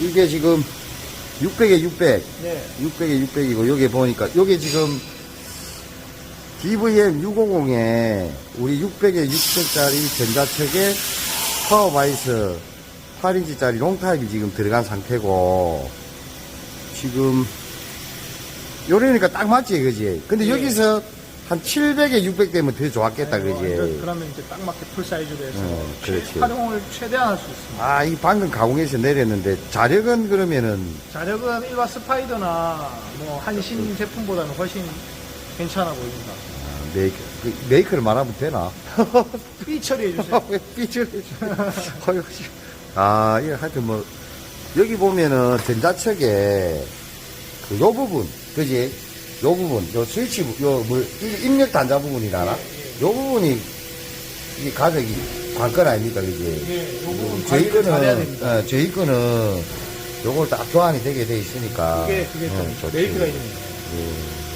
이게 지금 600에 600, 네. 600에 600이고, 여기 보니까, 요게 지금 DVM 650에 우리 600에 600짜리 전자책에 파워바이스 8인치짜리 롱타입이 지금 들어간 상태고, 지금, 요러니까 딱 맞지, 그지? 근데 예. 여기서 한 700에 600 되면 더 좋았겠다, 아이고, 그지? 이제 그러면 이제 딱 맞게 풀 사이즈로 해서 어, 최- 그렇지. 활용을 최대한 할 수 있습니다. 아, 이 방금 가공해서 내렸는데, 자력은 그러면은, 자력은 일반 스파이더나 뭐 한신 제품보다는 훨씬 괜찮아 보입니다. 아, 메이크, 그 메이크를 말하면 되나? 삐 처리해 주세요. 왜 삐질 어휴, 씨. 아, 이거 하여튼 뭐, 여기 보면은 전자책에 그 요 부분, 그지? 요 부분, 요 스위치, 부- 요, 물, 이게 입력 단자 부분이라나? 요 부분이, 이 가격이 관건 아닙니까? 네, 요 부분 저희 거는. 어, 저희 거는 요걸 딱 교환이 되게 돼 있으니까. 그게 그게 어, 좀 좋지. 메리트가 있습니다. 예.